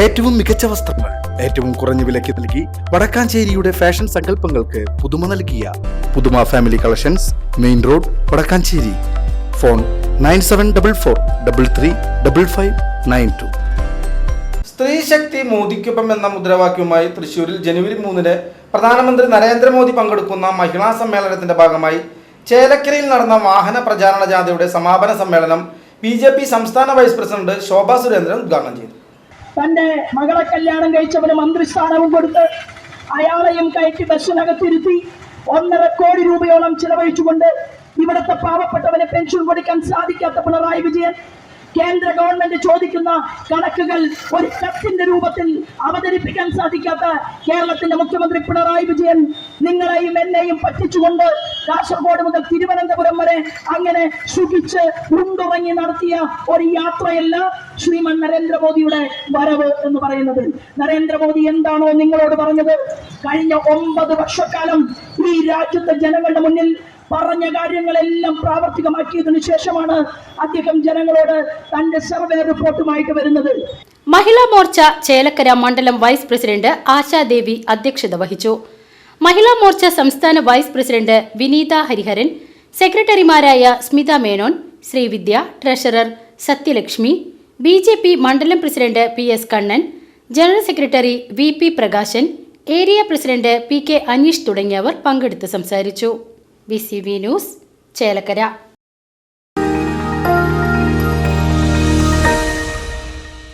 ഏറ്റവും മികച്ച വസ്ത്രങ്ങൾ ഏറ്റവും കുറഞ്ഞ വിലയ്ക്ക് നൽകി വടക്കാഞ്ചേരിയുടെ ഫാഷൻ സങ്കല്പങ്ങൾക്ക് പുതുമ നൽകിയ Puthuma family collections main road Vadakkanchery. Phone nine seven double four double three double five nine two. സ്ത്രീശക്തി മോദിക്കൊപ്പം എന്ന മുദ്രാവാക്യവുമായി തൃശൂരിൽ ജനുവരി മൂന്നിന് പ്രധാനമന്ത്രി നരേന്ദ്രമോദി പങ്കെടുക്കുന്ന മഹിളാ സമ്മേളനത്തിന്റെ ഭാഗമായി ചേലക്കരയിൽ നടന്ന വാഹന പ്രചാരണ ജാഥയുടെ സമാപന സമ്മേളനം ബി സംസ്ഥാന വൈസ് പ്രസിഡന്റ് ശോഭാ സുരേന്ദ്രൻ ഉദ്ഘാടനം ചെയ്തു. തന്റെ മകളെ കല്യാണം കഴിച്ചവന് മന്ത്രിസ്ഥാനവും കൊടുത്ത് അയാളെയും കയറ്റി ബസ്സിനകത്തിരുത്തി ഒന്നര കോടി രൂപയോളം ചിലവഴിച്ചുകൊണ്ട് ഇവിടുത്തെ പാവപ്പെട്ടവന് പെൻഷൻ കൊടുക്കാൻ സാധിക്കാത്ത പിണറായി വിജയൻ കേന്ദ്ര ഗവൺമെന്റ് ചോദിക്കുന്ന കണക്കുകൾ ഒരു കത്തിന്റെ രൂപത്തിൽ അവതരിപ്പിക്കാൻ സാധിക്കാത്ത കേരളത്തിന്റെ മുഖ്യമന്ത്രി പിണറായി നിങ്ങളെയും എന്നെയും പറ്റിച്ചുകൊണ്ട് കാസർഗോഡ് മുതൽ തിരുവനന്തപുരം വരെ അങ്ങനെ സുഖിച്ച് ഉണ്ടുറങ്ങി നടത്തിയ ഒരു യാത്രയല്ല ശ്രീമൻ നരേന്ദ്രമോദിയുടെ വരവ് എന്ന് പറയുന്നത്. നരേന്ദ്രമോദി എന്താണോ നിങ്ങളോട് പറഞ്ഞത്? കഴിഞ്ഞ ഒമ്പത് വർഷക്കാലം ഈ രാജ്യത്തെ ജനങ്ങളുടെ മുന്നിൽ പറഞ്ഞ കാര്യങ്ങളെല്ലാം പ്രാവർത്തികമാക്കിയതിനു ശേഷമാണ് അദ്ദേഹം ജനങ്ങളോട് തന്റെ സർവേ റിപ്പോർട്ടുമായിട്ട് വരുന്നത്. മഹിളാ മോർച്ച ചേലക്കര മണ്ഡലം വൈസ് പ്രസിഡന്റ് ആശാദേവി അധ്യക്ഷത വഹിച്ചു. മഹിളാ മോർച്ച സംസ്ഥാന വൈസ് പ്രസിഡന്റ് വിനീത ഹരിഹരൻ സെക്രട്ടറിമാരായ Smitha Menon Srividya treasurer Sathyalakshmi B J P മണ്ഡലം president P S Kannan general secretary V P Prakashan area president P K Aneesh തുടങ്ങിയവർ പങ്കെടുത്ത് സംസാരിച്ചു. B C B news Chelakkara.